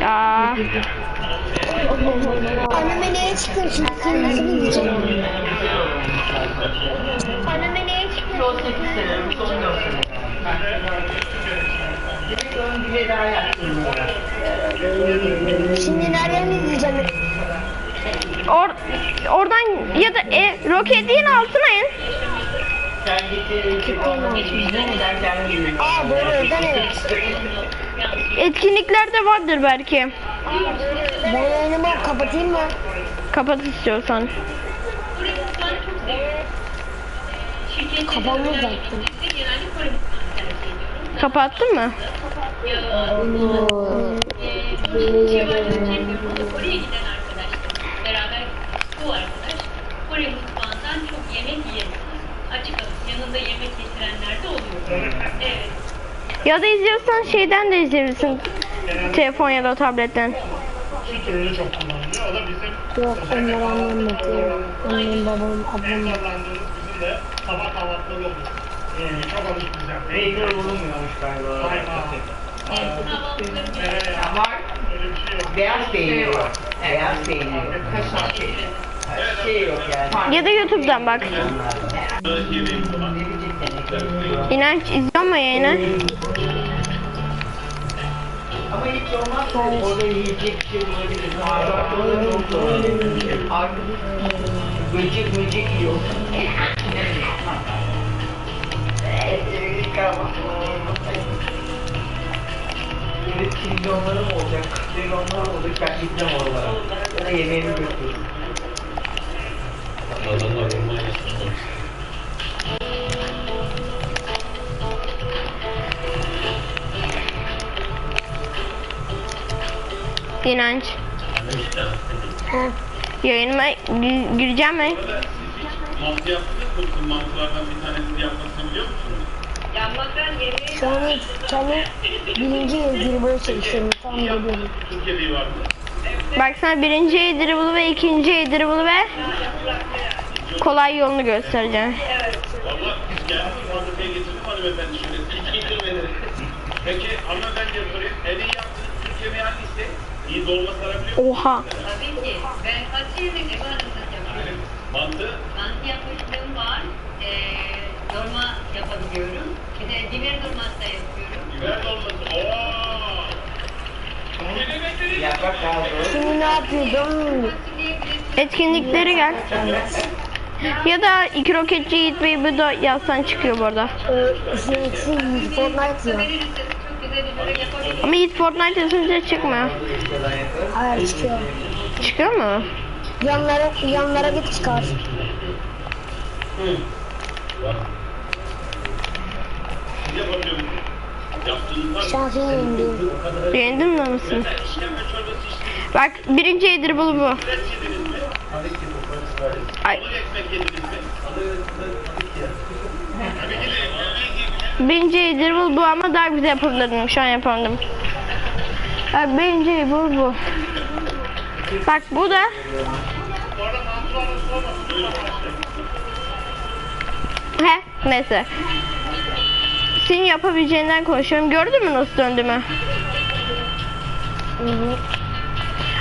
Ya Anneme neye şimdi? Sen nasıl bileceksin? Anneme neye çıktın? Son 8 sene, son 4 sene. Direkt ön bile daha yaptım. Şimdi nereden izleyeceğim? or oradan ya da e, roketliğin altına in. Sen gittiğin. Aa doğru oradan evet. Etkinliklerde vardır belki. Ben yayınımı kapatayım mı? Kapat istiyorsan. Kafamı uzattım. Kapattın mı? Ya da izliyorsan şeyden de izleyebilirsin. Telefon ya da tabletten. Yok onları anlamadım. Annem babam ablam. sabah kahvaltıları olur. Ee, çok bize. Peynir bulunmuyormuş galiba. Var. Şey. Beyaz peynir var. Beyaz peynir yok. Kaşar peynir. Şey yok yani. Ya da YouTube'dan bak. İnanç izliyor mu yayını? Ama hiç olmazsa orada yiyecek bir şey bulabiliriz. Artık böcek böcek yiyor. Evet, şimdi onların olacak. Şimdi onların olacak. Ben gideceğim oralara. Ya da yemeğimi götürürüm. İnanç. Ha. Yayınıma gi- gireceğim mi? Mantı yaptınız mı? Bizim mantılardan bir tanesini yapmasını biliyor musunuz? Şu an kendi birinci böyle çalışıyorum. Tam geliyorum. Türkiye'de vardı. Bak sana birinci Ediribulu ve ikinci Ediribulu ve kolay yolunu göstereceğim. Valla geldim fabrikaya getirdim hanımefendi şöyle. Ederim. Peki hanımefendiye sorayım. En iyi yaptığınız Türkiye mi hangisi? Oha. Tabii ki. Ben kaç yapabiliyorum. Bir de biber dolması da yapıyorum. Biber. Şimdi ne yapıyordum? Etkinlikleri gel. Ya da iki roketçi Yiğit Bey bu da yazsan çıkıyor bu arada. Fortnite ya. Ama Yiğit Fortnite yazınca çıkmıyor. Hayır çıkıyor. Çıkıyor mu? Yanlara, yanlara git çıkar. Şansın yendim. Beğendin mi mısın? Bak birinci Ediribulu bu. Mi? Ay, birinci Ediribulu bu ama daha güzel yapabilirdim. Şu an yapamadım. Bak birinci Ediribulu bu. Bak bu da He neyse. Senin yapabileceğinden konuşuyorum. Gördün mü nasıl döndüğümü?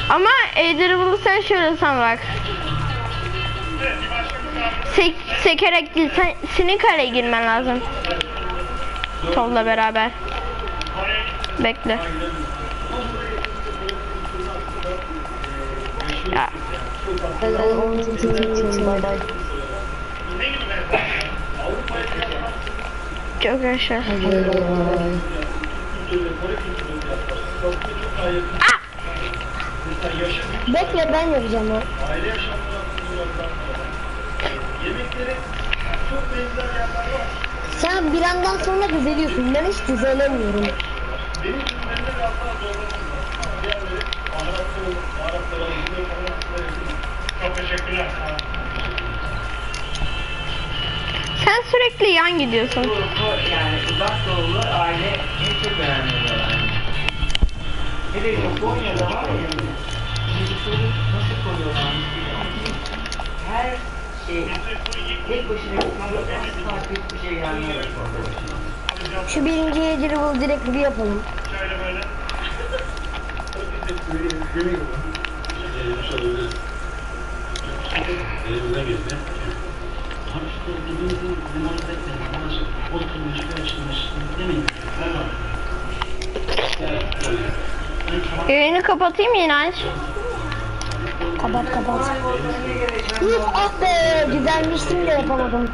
Ama Ediribulu sen şöyle bak. Sek, sekerek değil, sen, senin kaleye girmen lazım. Tolla beraber. Bekle. Ya. Çok yaşa. Ah! Bekle ben yapacağım o. Sen bir andan sonra düzeliyorsun. Ben hiç düzelemiyorum. Çok teşekkürler. Sen sürekli yan gidiyorsun. Yani uzak doğulu aile en çok önemli olan. Bir Japonya'da var ya, çocukları nasıl koruyorlar? Her şey, tek başına yapmalı, asla hiçbir şey gelmiyor. Şu birinci yediri bul direkt bir yapalım. böyle böyle. Yayını kapatayım yine aç. Kapat kapat. Üf, ah be güzelmiştim de yapamadım.